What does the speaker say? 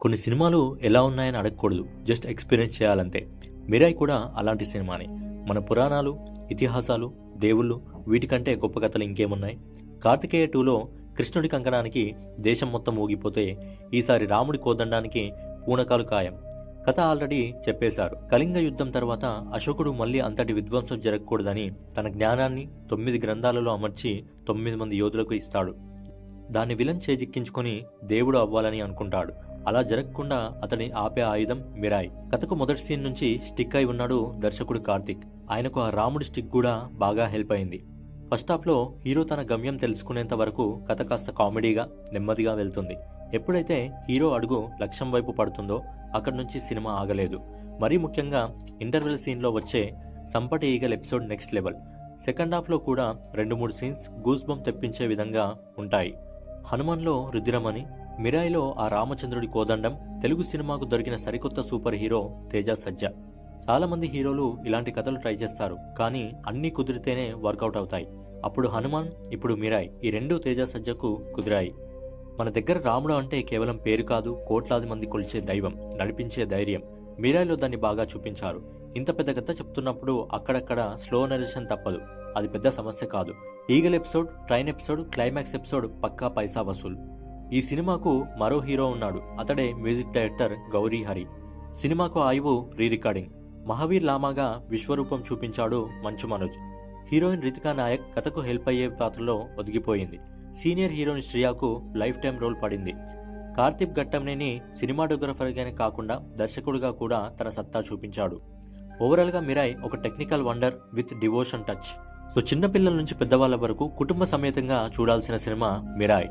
కొన్ని సినిమాలు ఎలా ఉన్నాయని అడగకూడదు జస్ట్ ఎక్స్పీరియన్స్ చేయాలంతే. మిరాయి కూడా అలాంటి సినిమానే. మన పురాణాలు ఇతిహాసాలు దేవుళ్ళు వీటికంటే గొప్ప కథలు ఇంకేమున్నాయి? కార్తికేయ టూలో కృష్ణుడి కంకణానికి దేశం మొత్తం ఊగిపోతే ఈసారి రాముడి కోదండానికి పూనకాలు ఖాయం. కథ ఆల్రెడీ చెప్పేశారు. కళింగ యుద్ధం తర్వాత అశోకుడు మళ్ళీ అంతటి విధ్వంసం జరగకూడదని తన జ్ఞానాన్ని తొమ్మిది గ్రంథాలలో అమర్చి తొమ్మిది మంది యోధులకు ఇస్తాడు. దాన్ని విలన్ చేజిక్కించుకొని దేవుడు అవ్వాలని అనుకుంటాడు. అలా జరగకుండా అతని ఆపే ఆయుధం మిరాయ్. కథకు మొదటి సీన్ నుంచి స్టిక్ అయి ఉన్నాడు దర్శకుడు కార్తిక్. ఆయనకు ఆ రాముడి స్టిక్ కూడా బాగా హెల్ప్ అయింది. ఫస్ట్ హాఫ్లో హీరో తన గమ్యం తెలుసుకునేంత వరకు కథ కాస్త కామెడీగా నెమ్మదిగా వెళ్తుంది. ఎప్పుడైతే హీరో అడుగు లక్ష్యం వైపు పడుతుందో అక్కడి నుంచి సినిమా ఆగలేదు. మరీ ముఖ్యంగా ఇంటర్వెల్ సీన్లో వచ్చే సంపటి eagle episode next level. Second హాఫ్లో కూడా రెండు మూడు సీన్స్ గూస్ బంప్ తెప్పించే విధంగా ఉంటాయి. హనుమాన్లో రుద్రమని మిరాయిలో ఆ రామచంద్రుడి కోదండం తెలుగు సినిమాకు దొరికిన సరికొత్త సూపర్ హీరో తేజ సజ్జ. చాలామంది హీరోలు ఇలాంటి కథలు ట్రై చేస్తారు కానీ అన్నీ కుదిరితేనే వర్కౌట్ అవుతాయి. అప్పుడు హనుమాన్ ఇప్పుడు మిరాయ్ ఈ రెండు తేజ సజ్జకు కుదిరాయి. మన దగ్గర రాముడు అంటే కేవలం పేరు కాదు కోట్లాది మంది కొలిచే దైవం నడిపించే ధైర్యం. మీరాయిలో దాన్ని బాగా చూపించారు. ఇంత పెద్ద కథ చెప్తున్నప్పుడు అక్కడక్కడ స్లో నరేషన్ తప్పదు. అది పెద్ద సమస్య కాదు. Eagle episode train episode climax episode పక్కా పైసా వసూలు. ఈ సినిమాకు మరో హీరో ఉన్నాడు. అతడే మ్యూజిక్ డైరెక్టర్ గౌరీ హరి. సినిమాకు ఆయువు రీ రికార్డింగ్ మహావీర్ లామాగా విశ్వరూపం చూపించాడు మంచు మనోజ్. హీరోయిన్ రితికా నాయక్ కథకు హెల్ప్ అయ్యే పాత్రలో ఒదిగిపోయింది. సీనియర్ హీరోయిన్ శ్రియాకు లైఫ్ టైం రోల్ పడింది. కార్తిక్ ఘట్టంనేని సినిమాటోగ్రఫర్గానే కాకుండా దర్శకుడిగా కూడా తన సత్తా చూపించాడు. ఓవరాల్గా మిరాయ్ ఒక technical wonder with devotion touch. So చిన్నపిల్లల నుంచి పెద్దవాళ్ళ వరకు కుటుంబ సమేతంగా చూడాల్సిన సినిమా మిరాయ్.